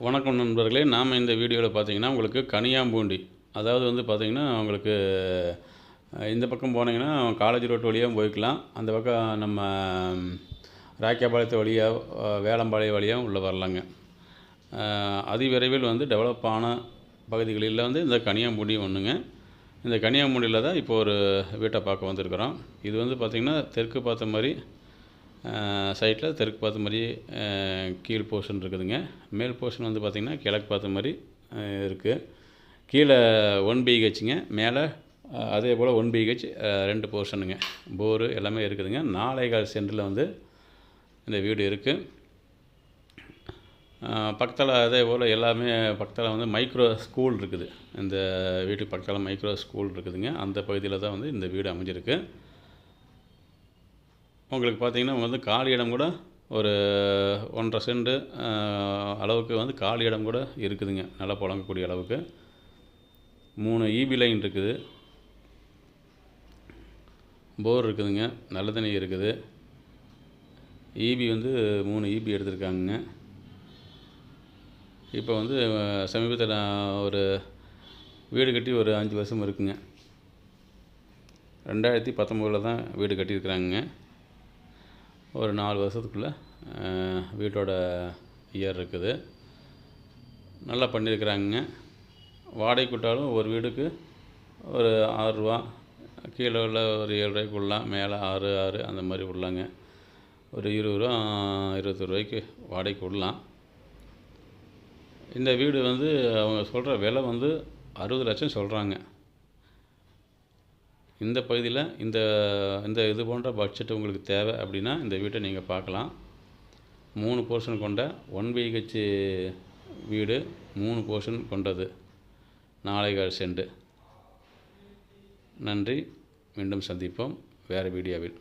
வணக்கம் நண்பர்களே நாம் இந்த வீடியோவில் பார்த்தீங்கன்னா உங்களுக்கு கனியாம்பூண்டி அதாவது வந்து பார்த்திங்கன்னா உங்களுக்கு இந்த பக்கம் போனீங்கன்னா காலேஜ் ரோட்டு வழியாகவும் போய்க்கலாம். அந்த பக்கம் நம்ம ராக்கியாபாளையத்து வழியாக அஹ், வேலம்பாளையம் வழியாகவும் உள்ளே வரலாங்க. அதிவிரைவில் வந்து டெவலப் ஆன பகுதிகளில் வந்து இந்த கனியாம்பூண்டி ஒன்றுங்க இந்த கனியாம்பூண்டியில் தான் இப்போ ஒரு வீட்டை பார்க்க வந்திருக்கிறோம். இது வந்து பார்த்திங்கன்னா தெற்கு பார்த்த மாதிரி சைட்டில் தெற்கு பார்த்த மாதிரி கீழ் போர்ஷன் இருக்குதுங்க. மேல் போர்ஷன் வந்து பார்த்திங்கன்னா கிழக்கு பார்த்த மாதிரி இருக்குது கீழே ஒன் பிஹெச்ங்க மேலே அதே போல் ஒன் பிஹெச் ரெண்டு போர்ஷனுங்க போரு எல்லாமே இருக்குதுங்க. நாளைகால் சென்டரில் வந்து இந்த வீடு இருக்குது பக்கத்தில் அதே போல் எல்லாமே பக்கத்தில் வந்து மைக்ரோ ஸ்கூல் இருக்குது. இந்த வீட்டுக்கு பக்கத்தில் மைக்ரோ ஸ்கூல் இருக்குதுங்க. அந்த பகுதியில் தான் வந்து இந்த வீடு அமைஞ்சிருக்கு. உங்களுக்கு பார்த்தீங்கன்னா வந்து காலி இடம் கூட ஒரு ஒன்றரை செண்டு அளவுக்கு வந்து காலி இடம் கூட இருக்குதுங்க. நல்லா புழங்கக்கூடிய அளவுக்கு. மூணு ஈபி லைன் இருக்குது. போர் இருக்குதுங்க. நல்ல தண்ணி இருக்குது. ஈபி வந்து மூணு ஈபி எடுத்திருக்காங்கங்க. இப்போ வந்து சமீபத்தில் ஒரு வீடு கட்டி ஒரு அஞ்சு வருஷம் இருக்குங்க. ரெண்டாயிரத்தி பத்தொம்போதில் தான் வீடு கட்டியிருக்கிறாங்க ஒரு நாலு வருஷத்துக்குள்ளே வீட்டோட இயர் இருக்குது. நல்லா பண்ணியிருக்கிறாங்க வாடகை விட்டாலும் ஒரு வீடுக்கு ஒரு ஆறுரூவா கீழே உள்ள ஒரு ஏழு ரூபாய்க்கு விடலாம் மேலே ஆறு ஆறு அந்த மாதிரி விடலாங்க ஒரு இருபது ரூபா இருபத்தொரு ரூபாய்க்கு வாடகைக்கு விடலாம் இந்த வீடு வந்து அவங்க சொல்கிற விலை வந்து அறுபது லட்சம் சொல்கிறாங்க இந்த பகுதியில் இந்த இந்த இது போன்ற பட்ஜெட் உங்களுக்கு தேவை அப்படின்னா இந்த வீட்டை நீங்கள் பார்க்கலாம். மூணு போர்ஷன் கொண்ட ஒன் பிஹெச் வீடு மூணு போர்ஷன் கொண்டது. நாளைகால் செண்டு நன்றி. மீண்டும் சந்திப்போம். வேறு வீடியோவில்.